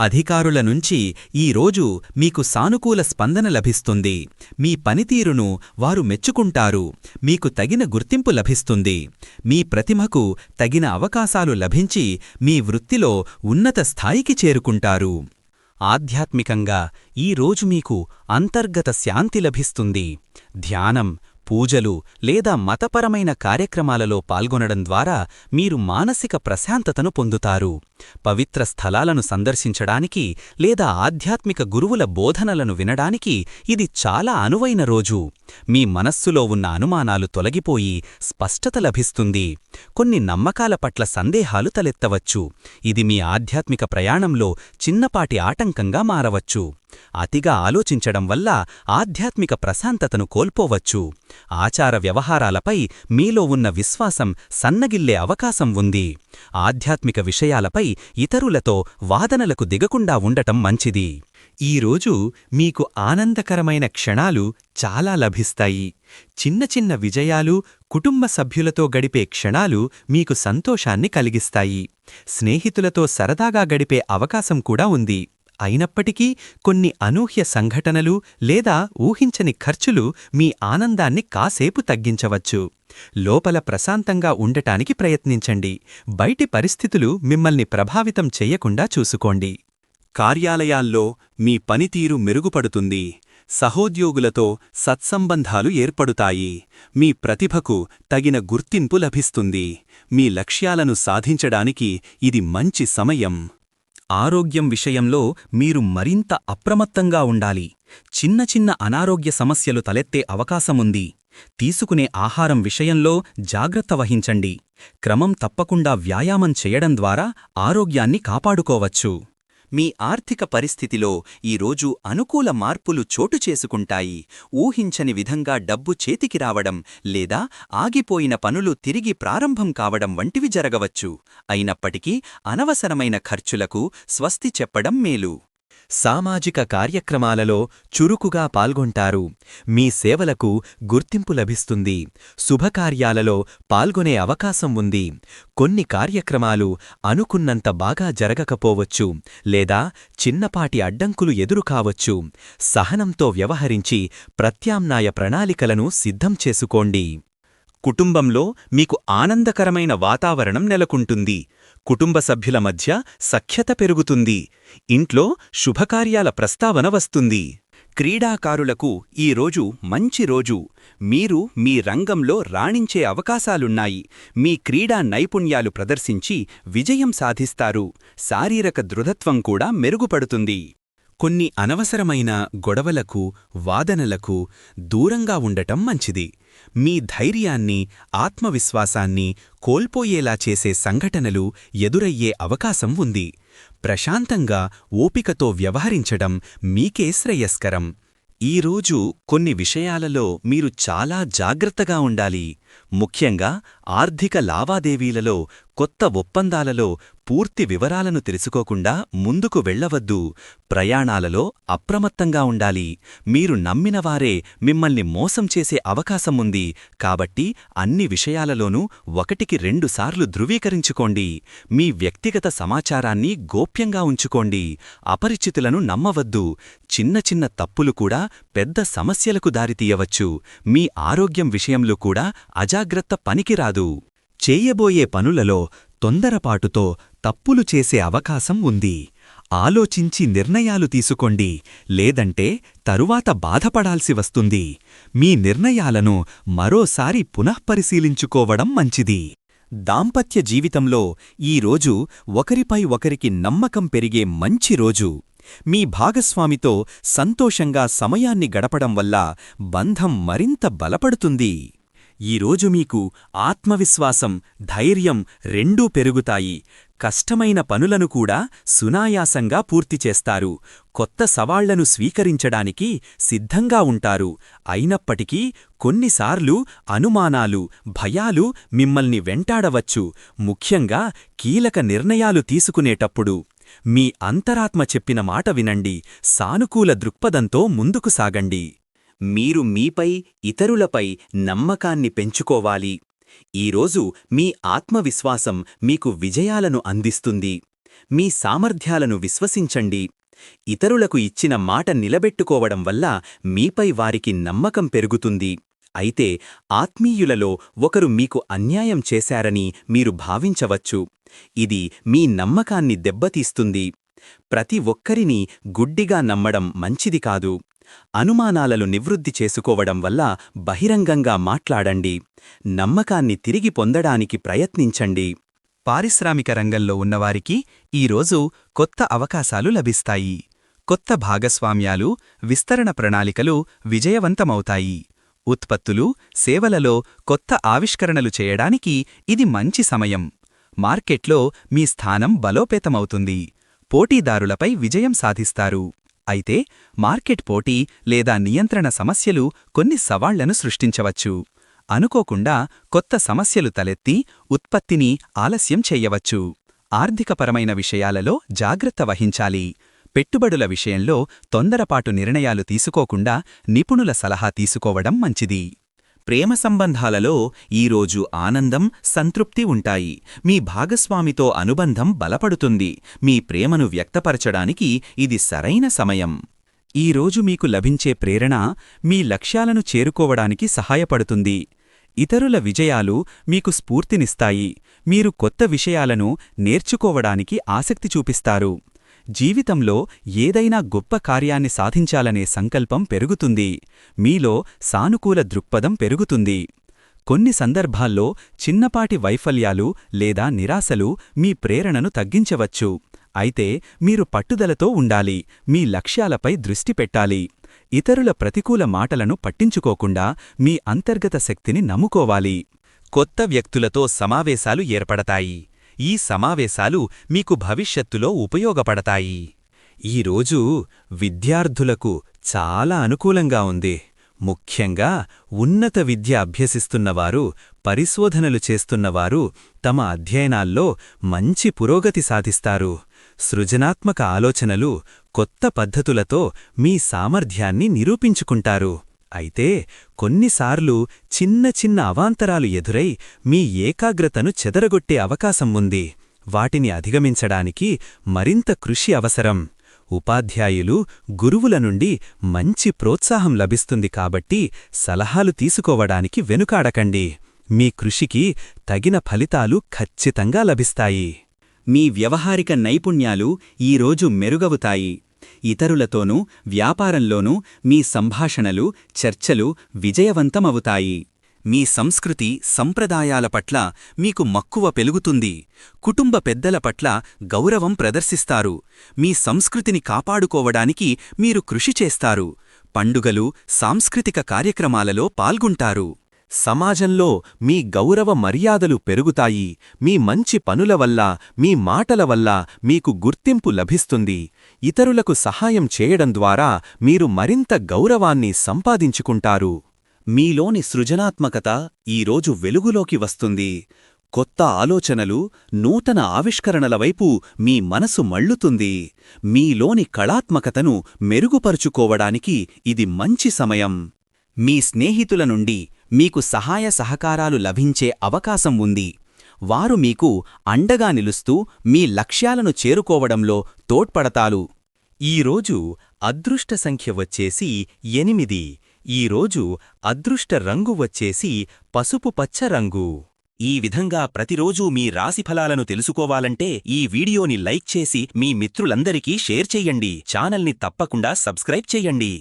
అధికారుల నుంచి ఈరోజు మీకు సానుకూల స్పందన లభిస్తుంది. మీ పనితీరును వారు మెచ్చుకుంటారు. మీకు తగిన గుర్తింపు లభిస్తుంది. మీ ప్రతిమకు తగిన అవకాశాలు లభించి మీ వృత్తిలో ఉన్నత స్థాయికి చేరుకుంటారు. ఆధ్యాత్మికంగా ఈరోజు మీకు అంతర్గత శాంతి లభిస్తుంది. ధ్యానం పూజలు లేదా మతపరమైన కార్యక్రమాలలో పాల్గొనడం ద్వారా మీరు మానసిక ప్రశాంతతను పొందుతారు. పవిత్ర స్థలాలను సందర్శించడానికి లేదా ఆధ్యాత్మిక గురువుల బోధనలను వినడానికి ఇది చాలా అనువైన రోజు. మీ మనస్సులో ఉన్న అనుమానాలు తొలగిపోయి స్పష్టత లభిస్తుంది. కొన్ని నమ్మకాల పట్ల సందేహాలు తలెత్తవచ్చు. ఇది మీ ఆధ్యాత్మిక ప్రయాణంలో చిన్నపాటి ఆటంకంగా మారవచ్చు. అతిగా ఆలోచించడం వల్ల ఆధ్యాత్మిక ప్రశాంతతను కోల్పోవచ్చు. ఆచార వ్యవహారాలపై మీలో ఉన్న విశ్వాసం సన్నగిల్లే అవకాశం ఉంది. ఆధ్యాత్మిక విషయాలపై ఇతరులతో వాదనలకు దిగకుండా ఉండటం మంచిది. ఈరోజు మీకు ఆనందకరమైన క్షణాలు చాలా లభిస్తాయి. చిన్న చిన్న విజయాలు కుటుంబ సభ్యులతో గడిపే క్షణాలు మీకు సంతోషాన్ని కలిగిస్తాయి. స్నేహితులతో సరదాగా గడిపే అవకాశం కూడా ఉంది. అయినప్పటికీ కొన్ని అనూహ్య సంఘటనలు లేదా ఊహించని ఖర్చులు మీ ఆనందాన్ని కాసేపు తగ్గించవచ్చు. లోపల ప్రశాంతంగా ఉండటానికి ప్రయత్నించండి. బయటి పరిస్థితులు మిమ్మల్ని ప్రభావితం చెయ్యకుండా చూసుకోండి. కార్యాలయాల్లో మీ పనితీరు మెరుగుపడుతుంది. సహోద్యోగులతో సత్సంబంధాలు ఏర్పడుతాయి. మీ ప్రతిభకు తగిన గుర్తింపు లభిస్తుంది. మీ లక్ష్యాలను సాధించడానికి ఇది మంచి సమయం. ఆరోగ్యం విషయంలో మీరు మరింత అప్రమత్తంగా ఉండాలి. చిన్న చిన్న అనారోగ్య సమస్యలు తలెత్తే అవకాశముంది. తీసుకునే ఆహారం విషయంలో జాగ్రత్త వహించండి. క్రమం తప్పకుండా వ్యాయామం చేయడం ద్వారా ఆరోగ్యాన్ని కాపాడుకోవచ్చు. మీ ఆర్థిక పరిస్థితిలో ఈరోజు అనుకూల మార్పులు చోటు చేసుకుంటాయి. ఊహించని విధంగా డబ్బు చేతికి రావడం లేదా ఆగిపోయిన పనులు తిరిగి ప్రారంభం కావడం వంటివి జరగవచ్చు. అయినప్పటికీ అనవసరమైన ఖర్చులకు స్వస్తి చెప్పడం మేలు. సామాజిక కార్యక్రమాలలో చురుకుగా పాల్గొంటారు. మీ సేవలకు గుర్తింపు లభిస్తుంది. శుభకార్యాలలో పాల్గొనే అవకాశం ఉంది. కొన్ని కార్యక్రమాలు అనుకున్నంత బాగా జరగకపోవచ్చు లేదా చిన్నపాటి అడ్డంకులు ఎదురుకావచ్చు. సహనంతో వ్యవహరించి ప్రత్యామ్నాయ ప్రణాళికలను సిద్ధం చేసుకోండి. కుటుంబంలో మీకు ఆనందకరమైన వాతావరణం నెలకొంటుంది. కుటుంబ సభ్యుల మధ్య సఖ్యత పెరుగుతుంది. ఇంట్లో శుభకార్యాల ప్రస్తావన వస్తుంది. క్రీడాకారులకు ఈరోజు మంచి రోజు. మీరు మీ రంగంలో రాణించే అవకాశాలున్నాయి. మీ క్రీడా నైపుణ్యాలు ప్రదర్శించి విజయం సాధిస్తారు. శారీరక దృఢత్వం కూడా మెరుగుపడుతుంది. కొన్ని అనవసరమైన గొడవలకు వాదనలకు దూరంగా ఉండటం మంచిది. మీ ధైర్యాన్ని ఆత్మవిశ్వాసాన్ని కోల్పోయేలా చేసే సంఘటనలు ఎదురయ్యే అవకాశం ఉంది. ప్రశాంతంగా ఓపికతో వ్యవహరించడం మీకే శ్రేయస్కరం. ఈరోజు కొన్ని విషయాలలో మీరు చాలా జాగ్రత్తగా ఉండాలి. ముఖ్యంగా ఆర్థిక లావాదేవీలలో కొత్త ఒప్పందాలలో పూర్తి వివరాలను తెలుసుకోకుండా ముందుకు వెళ్ళవద్దు ప్రయాణాలలో అప్రమత్తంగా ఉండాలి. మీరు నమ్మినవారే మిమ్మల్ని మోసం చేసే అవకాశముంది కాబట్టి అన్ని విషయాలలోనూ ఒకటికి రెండుసార్లు ధృవీకరించుకోండి. మీ వ్యక్తిగత సమాచారాన్ని గోప్యంగా ఉంచుకోండి. అపరిచితులను నమ్మవద్దు. చిన్న చిన్న తప్పులు కూడా పెద్ద సమస్యలకు దారితీయవచ్చు. మీ ఆరోగ్యం విషయంలో కూడా అజాగ్రత్త పనికిరాదు. చేయబోయే పనులలో తొందరపాటుతో తప్పులు చేసే అవకాశం ఉంది. ఆలోచించి నిర్ణయాలు తీసుకోండి. లేదంటే తరువాత బాధపడాల్సి వస్తుంది. మీ నిర్ణయాలను మరోసారి పునఃపరిశీలించుకోవడం మంచిది. దాంపత్య జీవితంలో ఈరోజు ఒకరిపై ఒకరికి నమ్మకం పెరిగే మంచి రోజు. మీ భాగస్వామితో సంతోషంగా సమయాన్ని గడపడం వల్ల బంధం మరింత బలపడుతుంది. ఈరోజు మీకు ఆత్మవిశ్వాసం ధైర్యం రెండూ పెరుగుతాయి. కష్టమైన పనులను కూడా సునాయాసంగా పూర్తి చేస్తారు. కొత్త సవాళ్ళను స్వీకరించడానికి సిద్ధంగా ఉంటారు. అయినప్పటికీ కొన్నిసార్లు అనుమానాలు భయాలు మిమ్మల్ని వెంటాడవచ్చు. ముఖ్యంగా కీలక నిర్ణయాలు తీసుకునేటప్పుడు. మీ అంతరాత్మ చెప్పిన మాట వినండి. సానుకూల దృక్పథంతో ముందుకు సాగండి. మీరు మీపై ఇతరులపై నమ్మకాన్ని పెంచుకోవాలి. ఈరోజు మీ ఆత్మవిశ్వాసం మీకు విజయాలను అందిస్తుంది. మీ సామర్థ్యాలను విశ్వసించండి. ఇతరులకు ఇచ్చిన మాట నిలబెట్టుకోవడం వల్ల మీపై వారికి నమ్మకం పెరుగుతుంది. అయితే ఆత్మీయులలో ఒకరు మీకు అన్యాయం చేశారని మీరు భావించవచ్చు. ఇది మీ నమ్మకాన్ని దెబ్బతీస్తుంది. ప్రతి ఒక్కరినీ గుడ్డిగా నమ్మడం మంచిది కాదు. అనుమానాలను నివృత్తి చేసుకోవడం వల్ల బహిరంగంగా మాట్లాడండి. నమ్మకాన్ని తిరిగి పొందడానికి ప్రయత్నించండి. పారిశ్రామిక రంగంలో ఉన్నవారికి ఈరోజు కొత్త అవకాశాలు లభిస్తాయి. కొత్త భాగస్వామ్యాలు విస్తరణ ప్రణాళికలు విజయవంతమవుతాయి. ఉత్పత్తులు సేవలలో కొత్త ఆవిష్కరణలు చేయడానికి ఇది మంచి సమయం. మార్కెట్లో మీ స్థానం బలోపేతమవుతుంది. పోటీదారులపై విజయం సాధిస్తారు. అయితే మార్కెట్ పోటీ లేదా నియంత్రణ సమస్యలు కొన్ని సవాళ్ళను సృష్టించవచ్చు. అనుకోకుండా కొత్త సమస్యలు తలెత్తి ఉత్పత్తిని ఆలస్యం చెయ్యవచ్చు ఆర్థికపరమైన విషయాలలో జాగ్రత్త వహించాలి. పెట్టుబడుల విషయంలో తొందరపాటు నిర్ణయాలు తీసుకోకుండా నిపుణుల సలహా తీసుకోవడం మంచిది. ప్రేమ సంబంధాలలో ఈరోజు ఆనందం సంతృప్తి ఉంటాయి. మీ భాగస్వామితో అనుబంధం బలపడుతుంది. మీ ప్రేమను వ్యక్తపరచడానికి ఇది సరైన సమయం. ఈరోజు మీకు లభించే ప్రేరణ మీ లక్ష్యాలను చేరుకోవడానికి సహాయపడుతుంది. ఇతరుల విజయాలు మీకు స్ఫూర్తినిస్తాయి. మీరు కొత్త విషయాలను నేర్చుకోవడానికి ఆసక్తి చూపిస్తారు. జీవితంలో ఏదైనా గొప్ప కార్యాన్ని సాధించాలనే సంకల్పం పెరుగుతుంది. మీలో సానుకూల దృక్పథం పెరుగుతుంది. కొన్ని సందర్భాల్లో చిన్నపాటి వైఫల్యాలు లేదా నిరాశలు మీ ప్రేరణను తగ్గించవచ్చు. అయితే మీరు పట్టుదలతో ఉండాలి. మీ లక్ష్యాలపై దృష్టి పెట్టాలి. ఇతరుల ప్రతికూల మాటలను పట్టించుకోకుండా మీ అంతర్గత శక్తిని నమ్ముకోవాలి. కొత్త వ్యక్తులతో సమావేశాలు ఏర్పడతాయి. ఈ సమావేశాలు మీకు భవిష్యత్తులో ఉపయోగపడతాయి. ఈరోజు విద్యార్థులకు చాలా అనుకూలంగా ఉంది. ముఖ్యంగా ఉన్నత విద్య అభ్యసిస్తున్నవారు పరిశోధనలు చేస్తున్నవారు తమ అధ్యయనాల్లో మంచి పురోగతి సాధిస్తారు. సృజనాత్మక ఆలోచనలు కొత్త పద్ధతులతో మీ సామర్థ్యాన్ని నిరూపించుకుంటారు. అయితే కొన్నిసార్లు చిన్న చిన్న అవాంతరాలు ఎదురై మీ ఏకాగ్రతను చెదరగొట్టే అవకాశం ఉంది. వాటిని అధిగమించడానికి మరింత కృషి అవసరం. ఉపాధ్యాయులు గురువుల నుండి మంచి ప్రోత్సాహం లభిస్తుంది కాబట్టి సలహాలు తీసుకోవడానికి వెనుకాడకండి. మీ కృషికి తగిన ఫలితాలు ఖచ్చితంగా లభిస్తాయి. మీ వ్యవహారిక నైపుణ్యాలు ఈరోజు మెరుగవుతాయి. ఇతరులతోనూ వ్యాపారంలోనూ మీ సంభాషణలు చర్చలు విజయవంతమవుతాయి. మీ సంస్కృతి సంప్రదాయాల పట్ల మీకు మక్కువ పెలుగుతుంది. కుటుంబ పెద్దల పట్ల గౌరవం ప్రదర్శిస్తారు. మీ సంస్కృతిని కాపాడుకోవడానికి మీరు కృషి చేస్తారు. పండుగలు సాంస్కృతిక కార్యక్రమాలలో పాల్గొంటారు. సమాజంలో మీ గౌరవ మర్యాదలు పెరుగుతాయి మీ మంచి పనుల వల్ల మీ మాటల వల్ల మీకు గుర్తింపు లభిస్తుంది. ఇతరులకు సహాయం చేయడం ద్వారా మీరు మరింత గౌరవాన్ని సంపాదించుకుంటారు. మీలోని సృజనాత్మకత ఈరోజు వెలుగులోకి వస్తుంది. కొత్త ఆలోచనలు నూతన ఆవిష్కరణల వైపు మీ మనసు మళ్ళుతుంది. మీలోని కళాత్మకతను మెరుగుపరుచుకోవడానికి ఇది మంచి సమయం. మీ స్నేహితుల నుండి మీకు సహాయ సహకారాలు లభించే అవకాశం ఉంది. వారు మీకు అండగా నిలుస్తూ మీ లక్ష్యాలను చేరుకోవడంలో తోడ్పడతారు. ఈరోజు అదృష్ట సంఖ్య వచ్చేసి ఎనిమిది. ఈరోజు అదృష్ట రంగు వచ్చేసి పసుపు పచ్చ రంగు. ఈ విధంగా ప్రతిరోజూ మీ రాశిఫలాలను తెలుసుకోవాలంటే ఈ వీడియోని లైక్ చేసి మీ మిత్రులందరికీ షేర్ చెయ్యండి ఛానల్ని తప్పకుండా సబ్స్క్రైబ్ చెయ్యండి